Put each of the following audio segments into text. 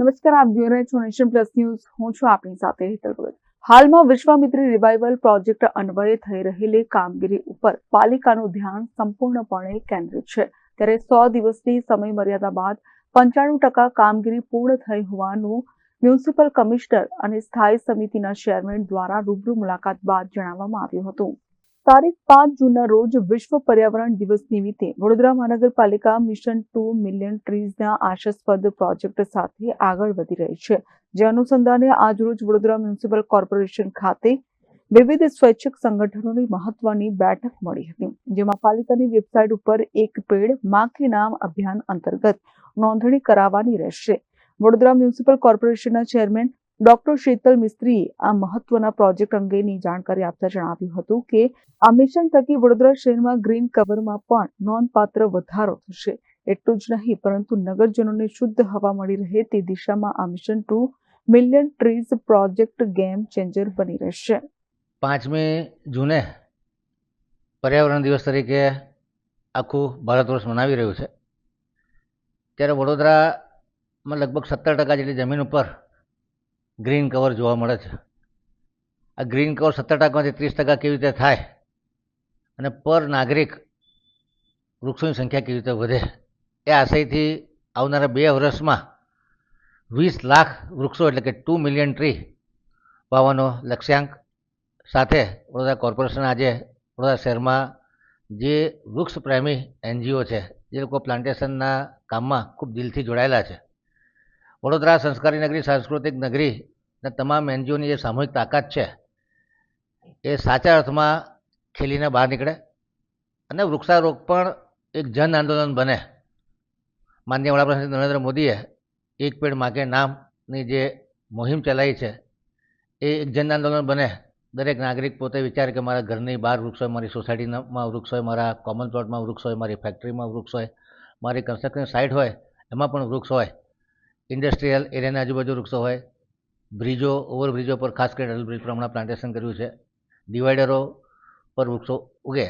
નમસ્કાર, આપ જોઈ રહ્યા છો નેશન પ્લસ ન્યૂઝ. હું છું આપની સાથે હેતલ ભગત. હાલમાં વિશ્વામિત્રી રિવાઇવલ પ્રોજેક્ટ અન્વયે થઈ રહેલી કામગીરી ઉપર પાલિકાનું ધ્યાન સંપૂર્ણપણે કેન્દ્રિત છે. ત્યારે સો દિવસની સમય મર્યાદા બાદ પંચાણું ટકા કામગીરી પૂર્ણ થઈ હોવાનું મ્યુનિસિપલ કમિશનર અને સ્થાયી સમિતિના ચેરમેન દ્વારા રૂબરૂ મુલાકાત બાદ જણાવવામાં આવ્યું હતું. તારીખ પાંચ જૂનના રોજ વિશ્વ પર્યાવરણ દિવસ નિમિત્તે વડોદરા મહાનગરપાલિકા મિશન ટુ મિલિયન ટ્રીઝના આશાસ્પદ પ્રોજેક્ટ સાથે આગળ વધી રહી છે. જે અનુસંધાને આજરોજ વડોદરા મ્યુનિસિપલ કોર્પોરેશન ખાતે વિવિધ સ્વૈચ્છિક સંગઠનોની મહત્વની બેઠક મળી હતી, જેમાં પાલિકાની વેબસાઇટ ઉપર એક પેડ માખી નામ અભિયાન અંતર્ગત નોંધણી કરાવવાની રહેશે. વડોદરા મ્યુનિસિપલ કોર્પોરેશનના ચેરમેન ડોક્ટર શીતલ મિસ્ત્રીએ આ મહત્વના પ્રોજેક્ટ અંગેની જાણકારી આપતા જણાવ્યું હતું કે, આ મિશન થકી વડોદરા શહેરમાં ગ્રીન કવરમાં પણ નોંધપાત્ર વધારો થશે. એટલું જ નહીં, પરંતુ નગરજનોને શુદ્ધ હવા મળી રહે તે દિશામાં આ mission two million trees project game changer બની રહેશે. પાંચમી જૂને પર્યાવરણ દિવસ તરીકે આખું ભારત વર્ષ મનાવી રહ્યું છે. ત્યારે વડોદરામાં લગભગ સત્તર ટકા જેટલી જમીન ઉપર ગ્રીન કવર જોવા મળે છે. આ ગ્રીન કવર સત્તર ટકામાંથી ત્રીસ ટકા કેવી રીતે થાય અને પર નાગરિક વૃક્ષોની સંખ્યા કેવી રીતે વધે એ આશયથી આવનારા બે વર્ષમાં વીસ લાખ વૃક્ષો એટલે કે ટુ મિલિયન ટ્રી વાવવાનો લક્ષ્યાંક સાથે વડોદરા કોર્પોરેશન આજે વડોદરા શહેરમાં જે વૃક્ષ પ્રેમી એનજીઓ છે, જે લોકો પ્લાન્ટેશનના કામમાં ખૂબ દિલથી જોડાયેલા છે. વડોદરા સંસ્કારી નગરી, સાંસ્કૃતિક નગરીના તમામ એનજીઓની જે સામૂહિક તાકાત છે, એ સાચા અર્થમાં ખીલીને બહાર નીકળે અને વૃક્ષારોપણ એક જન આંદોલન બને. માનનીય વડાપ્રધાન નરેન્દ્ર મોદીએ એક પેડ માગે નામની જે મુહિમ ચલાવી છે, એ એક જન આંદોલન બને. દરેક નાગરિક પોતે વિચારે કે મારા ઘરની બહાર વૃક્ષ હોય, મારી સોસાયટીમાં વૃક્ષ હોય, મારા કોમન પ્લોટમાં વૃક્ષ હોય, મારી ફેક્ટરીમાં વૃક્ષ હોય, મારી કન્સ્ટ્રક્શન સાઇટ હોય, એમાં પણ વૃક્ષ હોય. ઇન્ડસ્ટ્રીયલ એરિયાની આજુબાજુ વૃક્ષો હોય બ્રિજો, ઓવરબ્રિજો પર ખાસ કરીને અટલ બ્રિજ પર હમણાં પ્લાન્ટેશન કર્યું છે. ડિવાઈડરો પર વૃક્ષો ઉગે.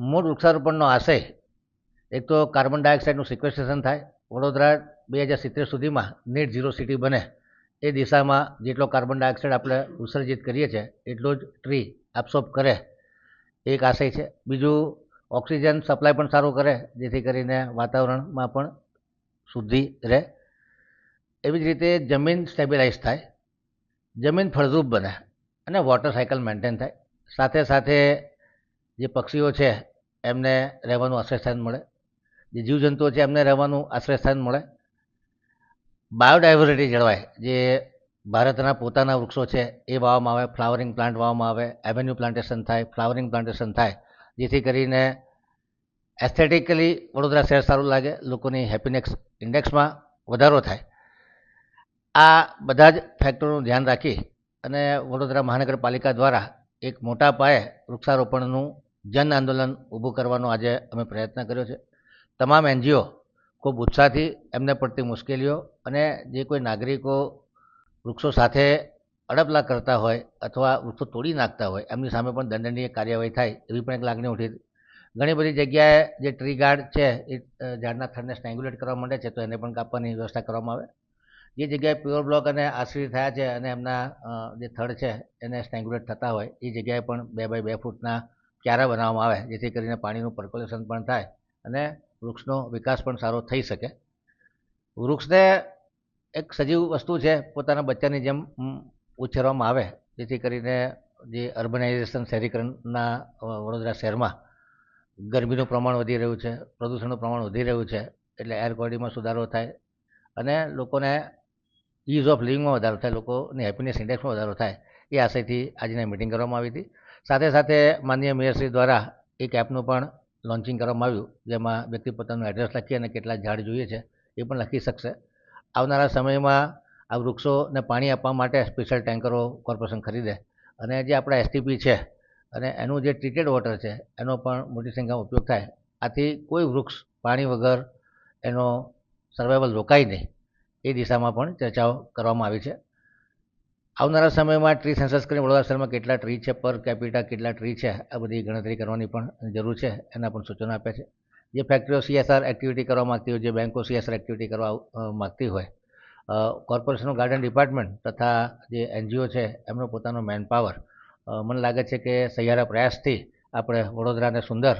મૂળ વૃક્ષારોપણનો આશય, એક તો કાર્બન ડાયોક્સાઇડનું સિક્વેસ્ટ્રેશન થાય. વડોદરા બે હજાર સિત્તેર સુધીમાં નેટ ઝીરો સિટી બને. એ દિશામાં જેટલો કાર્બન ડાયોક્સાઇડ આપણે ઉત્સર્જિત કરીએ છીએ, એટલો જ ટ્રી એબ્સોર્બ કરે. એક આશય છે. બીજું ઓક્સિજન સપ્લાય પણ સારું કરે, જેથી કરીને વાતાવરણમાં પણ શુદ્ધિ રહે. એવી જ રીતે જમીન સ્ટેબિલાઇઝ થાય. જમીન ફળદ્રુપ બને અને વોટર સાયકલ મેન્ટેન થાય. સાથે સાથે જે પક્ષીઓ છે, એમને રહેવાનું આશ્રયસ્થાન મળે. જે જીવજંતુઓ છે, એમને રહેવાનું આશ્રયસ્થાન મળે. બાયોડાયવર્સિટી જળવાય. જે ભારતના પોતાના વૃક્ષો છે, એ વાવવામાં આવે ફ્લાવરિંગ પ્લાન્ટ વાવવામાં આવે એવેન્યુ પ્લાન્ટેશન થાય ફ્લાવરિંગ પ્લાન્ટેશન થાય. જેથી કરીને એસ્થેટિકલી વડોદરા શહેર સારું લાગે, લોકોની હેપીનેસ ઇન્ડેક્સમાં વધારો થાય. આ બધા જ ફેક્ટરનું ધ્યાન રાખી અને વડોદરા મહાનગરપાલિકા દ્વારા એક મોટા પાયે વૃક્ષારોપણનું જન આંદોલન ઊભું કરવાનો આજે અમે પ્રયત્ન કર્યો છે. તમામ એનજીઓ ખૂબ ઉત્સાહથી એમને પડતી મુશ્કેલીઓ અને જે કોઈ નાગરિકો વૃક્ષો સાથે અડપલા કરતા હોય અથવા વૃક્ષો તોડી નાખતા હોય એમની સામે પણ દંડનીય કાર્યવાહી થાય એવી પણ એક લાગણી ઉઠી. ઘણી બધી જગ્યાએ જે ટ્રી ગાર્ડ છે એ ઝાડના થડને સ્ટ્રેંગ્યુલેટ કરવા માંડે છે તો એને પણ કાપવાની વ્યવસ્થા કરવામાં આવે. જે જગ્યાએ પ્યોર બ્લોક અને આશ્રિત થયા છે અને એમના જે થડ છે એને સ્ટ્રેંગ્યુલેટ થતા હોય, એ જગ્યાએ પણ બે બાય બે ફૂટના ક્યારા બનાવવામાં આવે, જેથી કરીને પાણીનું પર્કોલેશન પણ થાય અને વૃક્ષનો વિકાસ પણ સારો થઈ શકે. વૃક્ષને એક સજીવ વસ્તુ છે, પોતાના બચ્ચાની જેમ ઉછેરવામાં આવે, જેથી કરીને જે અર્બનાઇઝેશન શહેરીકરણના વડોદરા શહેરમાં ગરમીનું પ્રમાણ વધી રહ્યું છે, પ્રદૂષણનું પ્રમાણ વધી રહ્યું છે, એટલે એર ક્વોલિટીમાં સુધારો થાય અને લોકોને ઇઝ ઓફ લિવિંગમાં વધારો થાય, લોકોની હેપીનેસ ઇન્ડેક્સમાં વધારો થાય, એ આશયથી આજની મિટિંગ કરવામાં આવી હતી. સાથે સાથે માનનીય મેયરશ્રી દ્વારા એક એપનું પણ લોન્ચિંગ કરવામાં આવ્યું, જેમાં વ્યક્તિ પોતાનું એડ્રેસ લખી અને કેટલા ઝાડ જોઈએ છે, એ પણ લખી શકશે. આવનારા સમયમાં આ વૃક્ષોને પાણી આપવા માટે સ્પેશિયલ ટેન્કરો કોર્પોરેશન ખરીદે અને જે આપણા એસટીપી છે અને એનું જે ટ્રીટેડ વોટર છે, એનો પણ મોટી સંખ્યામાં ઉપયોગ થાય. આથી કોઈ વૃક્ષ પાણી વગર એનો સર્વાઈવલ રોકાય નહીં. એ દિશામાં પણ ચર્ચાઓ કરવામાં આવી છે. આવનારા સમયમાં ટ્રી સેન્સસ કરીને વડોદરા શહેરમાં કેટલા ટ્રી છે પર કેપિટા કેટલા ટ્રી છે, આ બધી ગણતરી કરવાની પણ જરૂર છે, એના પણ સૂચનો આપ્યા છે. જે ફેક્ટરીઓ સીએસઆર એક્ટિવિટી કરવા માગતી હોય, જે બેંકો સીએસઆર એક્ટિવિટી કરવા માગતી હોય કોર્પોરેશનનું ગાર્ડન ડિપાર્ટમેન્ટ તથા જે એનજીઓ છે, એમનો પોતાનો મેન પાવર મને લાગે છે કે સહિયારા પ્રયાસથી આપણે વડોદરાને સુંદર,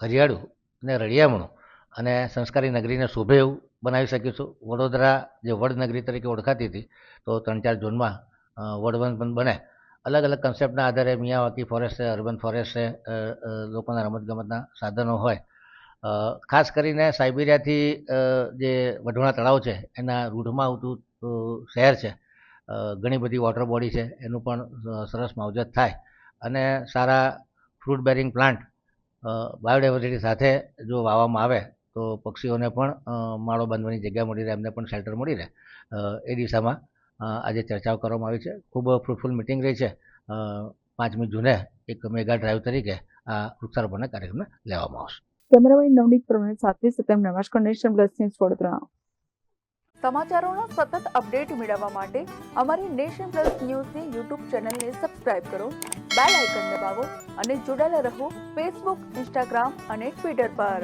હરિયાળું અને રળિયામણું અને સંસ્કારી નગરીને શોભે એવું બનાવી શકીશું વડોદરા જે વડનગરી તરીકે ઓળખાતી હતી, તો ત્રણ ચાર ઝોનમાં વડવન પણ બને. અલગ અલગ કન્સેપ્ટના આધારે મિયાવાકી ફોરેસ્ટ છે અર્બન ફોરેસ્ટ છે લોકોના રમતગમતના સાધનો હોય. ખાસ કરીને સાઇબેરિયાથી જે વઢવાણા તળાવ છે, એના રૂઢમાં આવતું શહેર છે. ઘણી બધી વોટર બોડી છે, એનું પણ સરસ માવજત થાય. અને સારા ફ્રૂટ બેરિંગ પ્લાન્ટ બાયોડાયવર્સિટી સાથે જો વાવવામાં આવે તો પક્ષીઓને પણ માળો બાંધવાની જગ્યા મળી રહે એમને પણ શેલ્ટર મળી રહે. એ દિશામાં આજે ચર્ચાઓ કરવામાં આવી છે. ખૂબ ફ્રૂટફુલ મિટિંગ રહી છે. પાંચમી જૂને એક મેગા ડ્રાઈવ તરીકે આ વૃક્ષારોપણના કાર્યક્રમને લેવામાં આવશે. કેમેરામેન નવનીત પ્રવીણ સાથે સત્યમ નમસ્કાર. નેશન પ્લસ ન્યૂઝ વડોદરા સમાચારોના સતત અપડેટ મેળવવા માટે અમારી નેશન પ્લસ ન્યૂઝની યુટ્યુબ ચેનલને સબસ્ક્રાઇબ કરો બેલ આઇકન દબાવો અને જોડાયેલા રહો ફેસબુક ઇન્સ્ટાગ્રામ અને ટ્વિટર પર.